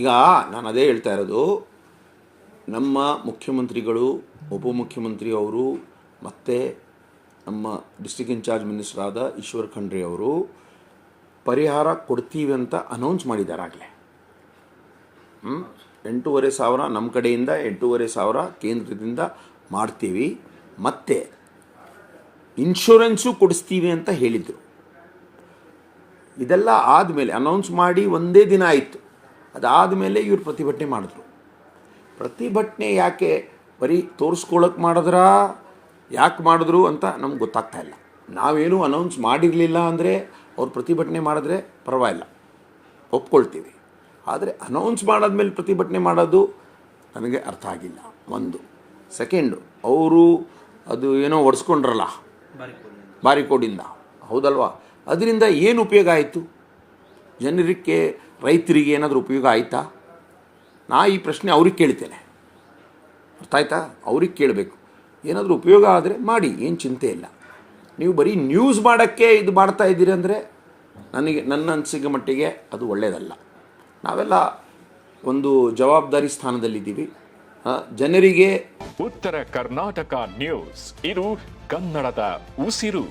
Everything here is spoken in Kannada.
ಈಗ ನಾನು ಅದೇ ಹೇಳ್ತಾ ಇರೋದು, ನಮ್ಮ ಮುಖ್ಯಮಂತ್ರಿಗಳು, ಉಪಮುಖ್ಯಮಂತ್ರಿ ಅವರು, ಮತ್ತು ನಮ್ಮ ಡಿಸ್ಟಿಕ್ ಇನ್ಚಾರ್ಜ್ ಮಿನಿಸ್ಟರ್ ಆದ ಈಶ್ವರ್ ಖಂಡ್ರೆ ಅವರು ಪರಿಹಾರ ಕೊಡ್ತೀವಿ ಅಂತ ಅನೌನ್ಸ್ ಮಾಡಿದ್ದಾರೆ ಆಗಲೇ. ಎಂಟೂವರೆ ಸಾವಿರ ನಮ್ಮ ಕಡೆಯಿಂದ, ಎಂಟೂವರೆ ಸಾವಿರ ಕೇಂದ್ರದಿಂದ ಮಾಡ್ತೀವಿ. ಮತ್ತು ಇನ್ಶೂರೆನ್ಸು ಕೊಡಿಸ್ತೀವಿ ಅಂತ ಹೇಳಿದರು. ಇದೆಲ್ಲ ಆದಮೇಲೆ ಅನೌನ್ಸ್ ಮಾಡಿ ಒಂದೇ ದಿನ ಆಯಿತು. ಅದಾದಮೇಲೆ ಇವರು ಪ್ರತಿಭಟನೆ ಮಾಡಿದ್ರು. ಪ್ರತಿಭಟನೆ ಯಾಕೆ ಬರೀ ತೋರಿಸ್ಕೊಳ್ಳೋಕೆ ಮಾಡಿದ್ರಾ? ಯಾಕೆ ಮಾಡಿದ್ರು ಅಂತ ನಮ್ಗೆ ಗೊತ್ತಾಗ್ತಾ ಇಲ್ಲ. ನಾವೇನು ಅನೌನ್ಸ್ ಮಾಡಿರಲಿಲ್ಲ ಅಂದರೆ ಅವ್ರು ಪ್ರತಿಭಟನೆ ಮಾಡಿದ್ರೆ ಪರವಾಗಿಲ್ಲ. ಒಪ್ಕೊಳ್ತೀವಿ. ಆದರೆ ಅನೌನ್ಸ್ ಮಾಡಾದ್ಮೇಲೆ ಪ್ರತಿಭಟನೆ ಮಾಡೋದು ನನಗೆ ಅರ್ಥ ಆಗಿಲ್ಲ. ಒಂದು. ಸೆಕೆಂಡು ಅವರು ಅದು ಏನೋ ಒಡಿಸ್ಕೊಂಡ್ರಲ್ಲ? ಬಾರಿಕೋಡಿಂದ. ಹೌದಲ್ವಾ? ಅದರಿಂದ ಏನು ಉಪಯೋಗ ಆಯಿತು? ಜನರಿಗೆ ರೈತರಿಗೆ ಏನಾದರೂ ಉಪಯೋಗ ಆಯಿತಾ? ನಾ ಈ ಪ್ರಶ್ನೆ ಅವ್ರಿಗೆ ಕೇಳ್ತೇನೆ. ಅರ್ಥ ಆಯ್ತಾ ಅವ್ರಿಗೆ ಕೇಳಬೇಕು. ಏನಾದರೂ ಉಪಯೋಗ ಆದರೆ ಮಾಡಿ, ಏನು ಚಿಂತೆ ಇಲ್ಲ. ನೀವು ಬರೀ ನ್ಯೂಸ್ ಮಾಡೋಕ್ಕೆ ಇದು ಮಾಡ್ತಾ ಇದ್ದೀರಿ ಅಂದರೆ ನನಗೆ, ನನ್ನ ಅನಿಸಿಕೆ ಮಟ್ಟಿಗೆ ಅದು ಒಳ್ಳೆಯದಲ್ಲ ನಾವೆಲ್ಲ ಒಂದು ಜವಾಬ್ದಾರಿ ಸ್ಥಾನದಲ್ಲಿದ್ದೀವಿ. ಜನರಿಗೆ ಉತ್ತರ ಕರ್ನಾಟಕ ನ್ಯೂಸ್ ಇದು ಕನ್ನಡದ ಉಸಿರು.